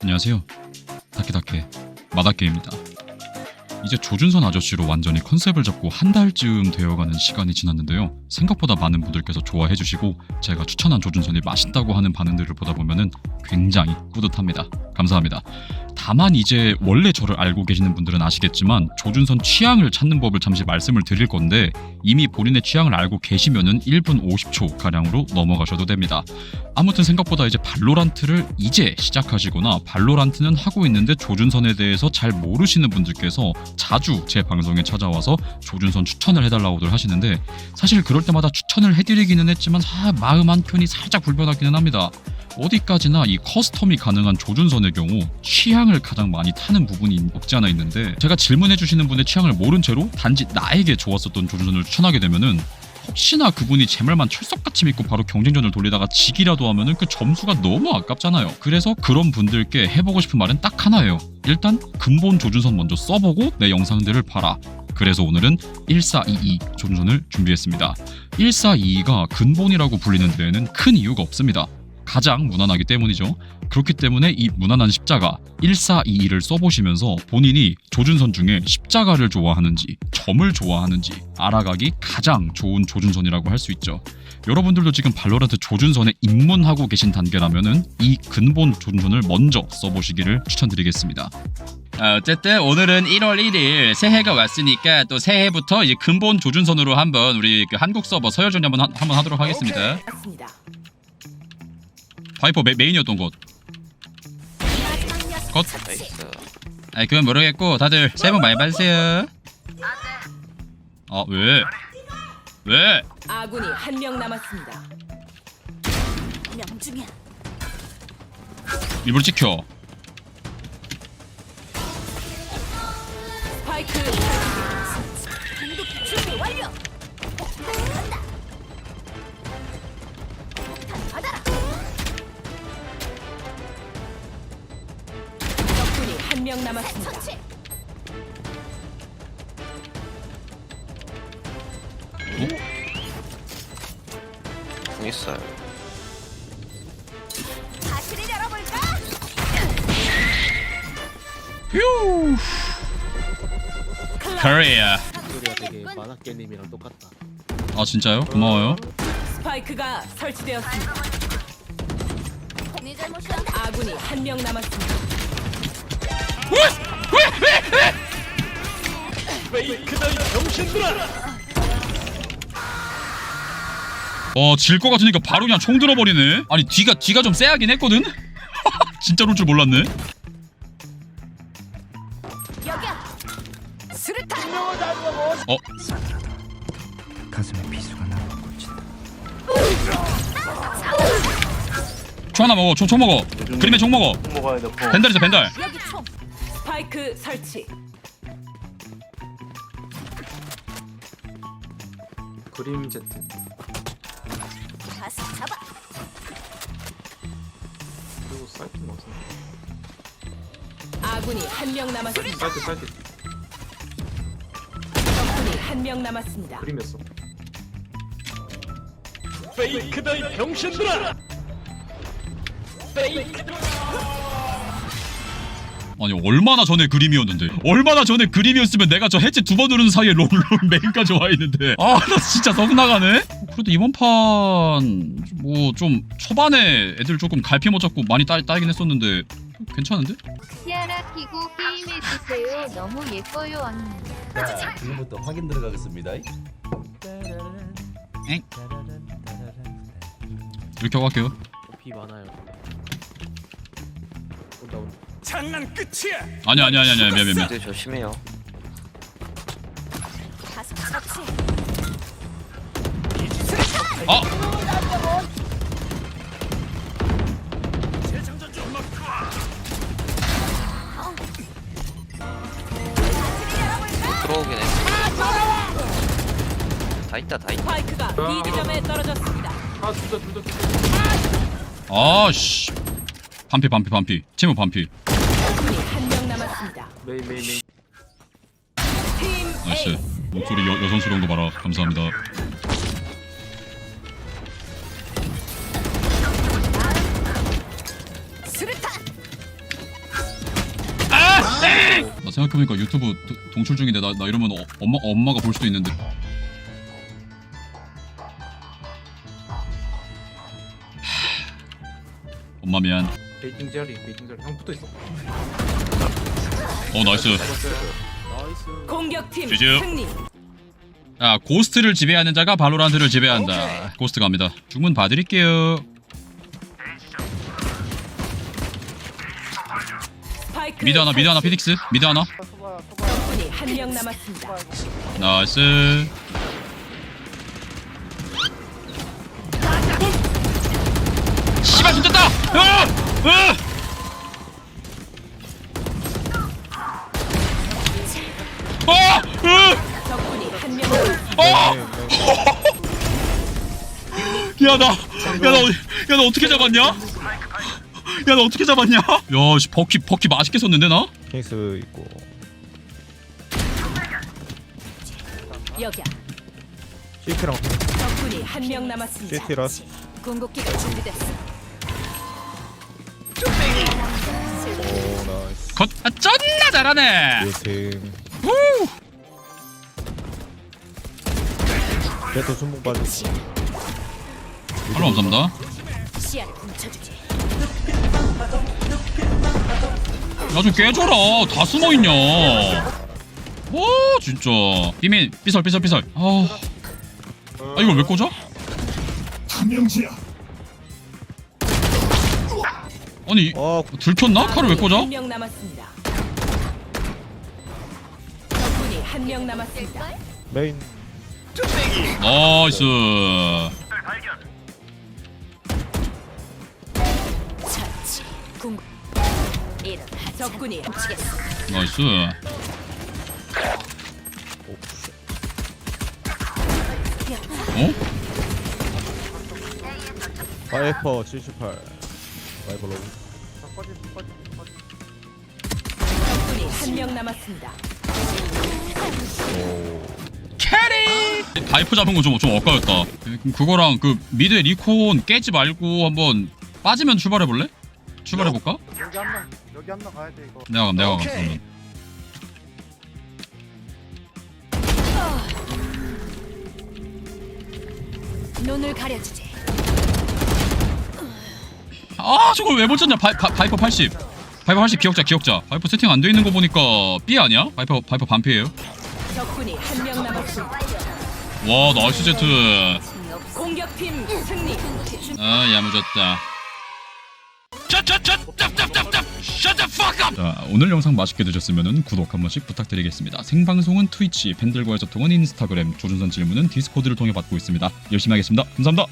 안녕하세요. 다케다케 마다케입니다. 이제 조준선 아저씨로 완전히 컨셉을 잡고 한 달쯤 되어가는 시간이 지났는데요. 생각보다 많은 분들께서 좋아해 주시고 제가 추천한 조준선이 맛있다고 하는 반응들을 보다 보면은 굉장히 뿌듯합니다. 감사합니다. 다만 이제 원래 저를 알고 계시는 분들은 아시겠지만 조준선 취향을 찾는 법을 잠시 말씀을 드릴 건데 이미 본인의 취향을 알고 계시면은 1분 50초 가량으로 넘어가셔도 됩니다. 아무튼 생각보다 이제 발로란트를 이제 시작하시거나 발로란트는 하고 있는데 조준선에 대해서 잘 모르시는 분들께서 자주 제 방송에 찾아와서 조준선 추천을 해달라고들 하시는데 사실 그럴 때마다 추천을 해드리기는 했지만 사- 마음 한켠이 살짝 불편하기는 합니다. 어디까지나 이 커스텀이 가능한 조준선의 경우 취향을 가장 많이 타는 부분이 없지 않아 있는데 제가 질문해 주시는 분의 취향을 모른 채로 단지 나에게 좋았었던 조준선을 추천하게 되면은 혹시나 그분이 제 말만 철석같이 믿고 바로 경쟁전을 돌리다가 지기라도 하면은 그 점수가 너무 아깝잖아요. 그래서 그런 분들께 해보고 싶은 말은 딱 하나예요. 일단 근본 조준선 먼저 써보고 내 영상들을 봐라. 그래서 오늘은 1422 조준선을 준비했습니다. 1422가 근본이라고 불리는 데에는 큰 이유가 없습니다. 가장 무난하기 때문이죠. 그렇기 때문에 이 무난한 십자가 1422를 써보시면서 본인이 조준선 중에 십자가를 좋아하는지 점을 좋아하는지 알아가기 가장 좋은 조준선이라고 할 수 있죠. 여러분들도 지금 발로란트 조준선에 입문하고 계신 단계라면은 이 근본 조준선을 먼저 써보시기를 추천드리겠습니다. 아, 어쨌든 오늘은 1월 1일 새해가 왔으니까 또 새해부터 이제 근본 조준선으로 한번 우리 그 한국 서버 서열 전이 한번 하, 한번 하도록 하겠습니다. 맞습니다. 바이퍼 메, 메인이었던 곳. 컷. 나이스 아, 그건 모르겠고 다들 새해 복 많이 받으세요. 아 왜? 왜? 아군이 한 명 남았습니다. 명중이야. 일부러 찍혀. 스파이크 남았습니다. 궁 있어요 다시를 열어볼까? 휴. 코리아. 소리가 되게 만화깨님이랑 똑같다. 아 진짜요? 고마워요. 스파이크가 설치되었습니다. 네 잘못이야. 아군이 한 명 남았습니다. 어, 질 것 같으니까 바로 그냥 총 들어버리네. 아니, 뒤가, 뒤가 좀 쎄하긴 했거든? 진짜로 줄 몰랐네. 여기야. 수류탄. 어, 가슴에 비수가 나고 꽂힌다. 총 하나 먹어. 총, 총 먹어. 그림에 총 먹어. 궁 먹어야 돼 궁. 벤달 있어, 벤달. 여기 총. 스파이크 설치. 그림 제트. 가스 잡아. 그리고 사이트는 없어. 아군이 한 명 남았습니다. 사이트 사이트 적군이 한 명 남았습니다. 그림이었어. 아 니, 얼마나 전에 그림이었는데. 얼마나 전에 그림이었으면 내가 저 해체 두 번 누르는 사이에 롤, 롤 메인까지 와 있는데. 아, 나 진짜 썩나가네? 그래도 이번 판, 뭐, 좀, 초반에 애들 조금 갈피 못 잡고 많이 따, 따이긴 했었는데. 괜찮은데? 티아라 끼고 게임해주세요. 너무 예뻐요, 언니. 자, 지금부터 확인 들어가겠습니다. 엥? 이렇게 하고 갈게요. 비 많아요. 온다 온다. 아니, 아니, 아니, 아니, 미안, 미안, 미안. 조심해요 설치. 아! 들어오긴 해. 다 있다 다 있다 스파이크가 B 지점에 떨어졌습니다. 아 둘다 둘다 둘다. 아, 씨. 반피, 반피, 반피. 채무 반피. 한 명 남았습니다. 메인 메인 메인. 팀 나이스. A. 목소리 여, 여성스러운 거 봐라. 감사합니다. 수류탄. 생각해보니까 유튜브 도- 동출 중인데 나, 나 이러면 어, 엄마 엄마가 볼 수도 있는데. 하, 엄마 미안. 베이팅 자리 베이팅 자리 형 붙어 있어. 어 나이스. 나이스. 공격팀. 승리. 자 고스트를 지배하는 자가 발로란트를 지배한다. 고스트 갑니다. 주문 봐드릴게요. 스파이크 미드 하나 미드 하나 피닉스 미드 하나. 적군이 한 명 남았습니다. 나이스. 씨발 죽겠다. 으! 으! 어! 으! 적군이 한명 남았습니다. 어! 야, 나, 야, 나, 어디- 야, 나 어떻게 잡았냐? 야, 나 어떻게 잡았냐? 야, 씨, 버키, 버키 맛있게 썼는데, 나? 케이스 있고 여기야. CT랑 적군이 한 명 남았습니다. CT라스 궁극기가 준비됐어. 나이스 컷, 아, 존나 잘하네! 요팀 걔도 순봉 빠졌어 할로 감사합니다. 시야를 훔쳐주지. 야, 좀 깨줘라. 다 숨어있냐. 와, 진짜. 비밀, 삐설, 삐설, 삐설. 아, 아 이걸 왜 꽂아? 아니, 어 들켰나? 칼을 왜 꽂아? 한명 남았습니다. 적군이 한 명 남았습니다. 메인 나이스. 처치. 궁. 이런 적군이 훔치겠어. 나이스. 어? 파이퍼 78 파이퍼 로우 적군이 한 명 남았습니다. 캐리! 바이퍼 잡은 건 좀좀 엇갈렸다. 그럼 그거랑 그 미드 리콘 깨지 말고 한번 빠지면 출발해 볼래? 출발해 볼까? 여기 한 명 여기 한 명 가야 돼 이거 내가 감 내가 감 그러면. 눈을 가려주지. 아 저걸 왜못 쳤냐? 바, 바, 바 이퍼 80. 바이퍼 80 기억자 기억자. 바이퍼 세팅 안 돼 있는 거 보니까 B 아니야? 바이퍼 바이퍼 반피예요. 적군이 한 명 남았습니다. 와 나이스 제트. 공격팀 승리. 아 야무졌다. 자 오늘 영상 맛있게 드셨으면 구독 한 번씩 부탁드리겠습니다. 생방송은 트위치, 팬들과의 소통은 인스타그램, 조준선 질문은 디스코드를 통해 받고 있습니다. 열심히 하겠습니다. 감사합니다.